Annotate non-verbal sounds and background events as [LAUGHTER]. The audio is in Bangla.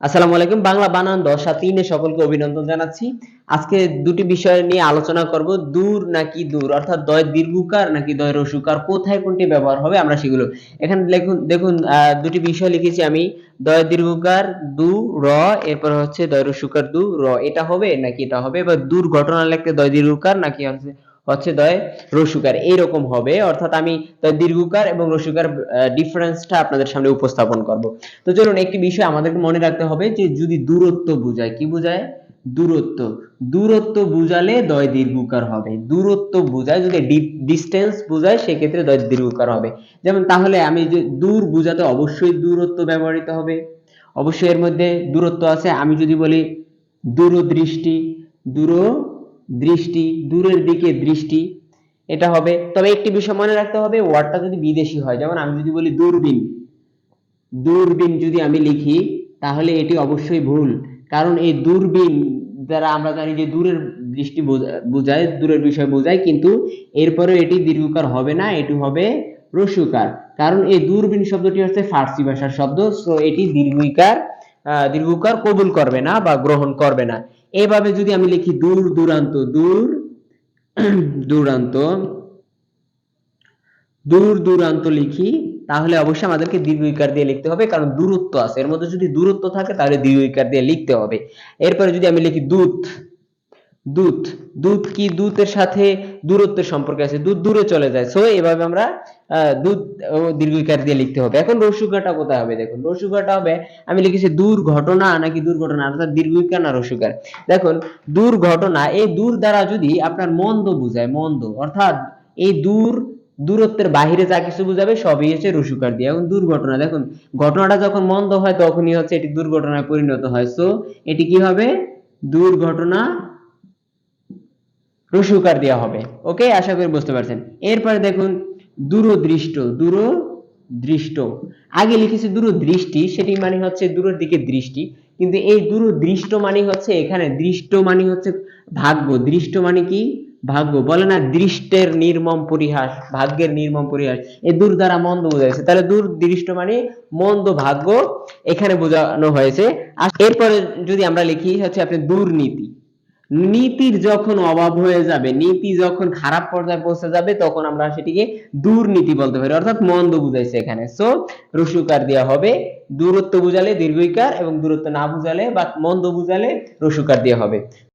আসসালামু আলাইকুম, বাংলা বানান দশা তিনে সকলকে অভিনন্দন জানাচ্ছি। আজকে দুটি বিষয় নিয়ে আলোচনা করব, দূর নাকি দূর? অর্থাৎ দয় দীর্ঘকার নাকি দয় রসুকার? কোথায় কোনটি ব্যবহার হবে আমরা সেগুলো? এখানে দেখুন দেখুন দুটি বিষয় লিখেছি আমি। দয় দীর্ঘকার, দু, র, এরপর হচ্ছে দয় রসুকার, দু, র। এটা হবে নাকি এটা হবে? এবার দূর ঘটনা লিখতে দয় দীর্ঘকার নাকি হচ্ছে হচ্ছে দয় রসুকার। এইরকম হবে, অর্থাৎ আমি দীর্ঘকার এবং রসুকার ডিফারেন্সটা আপনাদের সামনে উপস্থাপন করব। তো চলুন একটি বিষয় আমাদেরকে মনে রাখতে হবে যে যদি দূরত্ব বোঝায়, কি বোঝায়? দূরত্ব। দূরত্ব বুঝালে দয় দীর্ঘকার হবে। দূরত্ব বোঝায়, যদি ডিস্টেন্স বোঝায়, সেক্ষেত্রে দয় দীর্ঘকার হবে। যেমন তাহলে আমি যে দূর বোঝাতে অবশ্যই দূরত্ব ব্যবহৃত হবে। অবশ্যই এর মধ্যে দূরত্ব আছে। আমি যদি বলি দূরদৃষ্টি, দূর দৃষ্টি, দূরের দিকে দৃষ্টি, এটা হবে। তবে একটি বিষয় মনে রাখতে হবে ওয়ার্ডটা যদি বিদেশি হয়, যেমন আমি যদি বলি দূরবীন দূরবীন যদি আমি লিখি, তাহলে এটি অবশ্যই ভুল। কারণ এই দূরবীন দ্বারা আমরা জানি যে দূরের দৃষ্টি বোঝায়, দূরের বিষয় বোঝায়, কিন্তু এরপরে এটি দীর্ঘকার হবে না, এটি হবে রস্যকার কারণ এই দূরবীন শব্দটি হচ্ছে ফার্সি ভাষার শব্দ সো এটি দীর্ঘিকার দীর্ঘকার কবুল করবে না বা গ্রহণ করবে না। এভাবে যদি আমি লিখি দূর দূরান্ত দূর [CLEARS THROAT] দূরান্ত দূর দূরান্ত লিখি, তাহলে অবশ্যই আমাদেরকে দীর্ঘ ইকার দিয়ে লিখতে হবে, কারণ দূরত্ব আছে। এর মধ্যে যদি দূরত্ব থাকে, তাহলে দীর্ঘ ইকার দিয়ে লিখতে হবে। এরপরে যদি আমি লিখি দূত দূত দূত কি দূতের সাথে দূরত্বের সম্পর্ক আছে? দূত দূরে চলে যায়। সো এভাবে আমরা দূত দীর্ঘিকার দিয়ে লিখতে হবে। এখন রসুকাটা কোথায় হবে? দেখুন রসুকাটা হবে, আমি লিখেছি দূর ঘটনা নাকি দুর্ঘটনা, অর্থাৎ দীর্ঘিকার না রসুকার। দেখুন, দুর্ঘটনা, এই দূর দ্বারা যদি আপনার মন্দ বুঝায়, মন্দ, অর্থাৎ এই দূর, দূরত্বের বাহিরে যা কিছু বুঝাবে, সবই হচ্ছে রসুকার দিয়ে। এখন দুর্ঘটনা, দেখুন, ঘটনাটা যখন মন্দ হয়, তখনই হচ্ছে এটি দুর্ঘটনায় পরিণত হয়। সো এটি কি হবে? দুর্ঘটনা রসুকার দেওয়া হবে। ওকে? আশা করি বুঝতে পারছেন। এরপরে দেখুন, দূরদৃষ্ট দূরদৃষ্ট। আগে লিখেছি দূরদৃষ্টি, সেটি মানে হচ্ছে দূরের দিকে দৃষ্টি। কিন্তু এই দূরদৃষ্ট মানে হচ্ছে এখানে দৃষ্ট মানে হচ্ছে ভাগ্য। দৃষ্ট মানে কি? ভাগ্য। বলে না দৃষ্টের নির্মম পরিহাস, ভাগ্যের নির্মম পরিহাস। এই দূর দ্বারা মন্দ বোঝাইছে তাহলে দূর দৃষ্ট মানে মন্দ ভাগ্য এখানে বোঝানো হয়েছে। আর এরপরে যদি আমরা লিখি, হচ্ছে আপনি দুর্নীতি। নীতির যখন অভাব হয়ে যাবে, নীতি যখন খারাপ পর্যায়ে পৌঁছে যাবে, তখন আমরা সেটিকে দুর্নীতি বলতে পারি, অর্থাৎ মন্দ বুঝাইছে এখানে। সো রসুকার দেওয়া হবে, দূরত্ব বুঝালে দীর্ঘইকার এবং দূরত্ব না বুঝালে বা মন্দ বুঝালে রসুকার দেওয়া হবে।